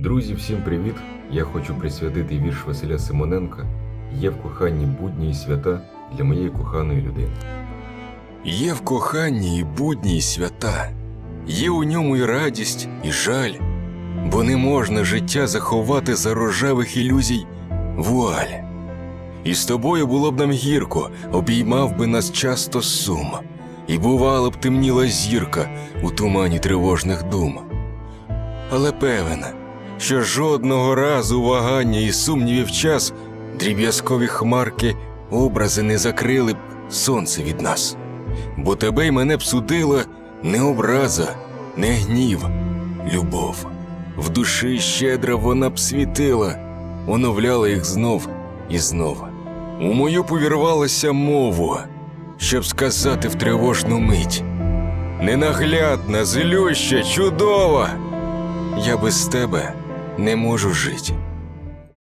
Друзі, всім привіт! Я хочу присвятити вірш Василя Симоненка Є в коханні будні і свята для моєї коханої людини. Є в коханні і будні і свята, є у ньому і радість, і жаль, бо не можна життя заховати за рожевих ілюзій вуаль. І з тобою було б нам гірко, обіймав би нас часто сум, і бувало б темніла зірка у тумані тривожних дум. Але певен, що жодного разу вагання і сумнівів час дріб'язкові хмарки образи не закрили б сонце від нас бо тебе й мене б судила не образа, не гнів, любов. В душі щедра вона б світила, оновляла їх знов і знов. У мою повірвалася мову, щоб сказати в тривожну мить. Ненаглядна, злюща, чудова. Я без тебе не можу жить.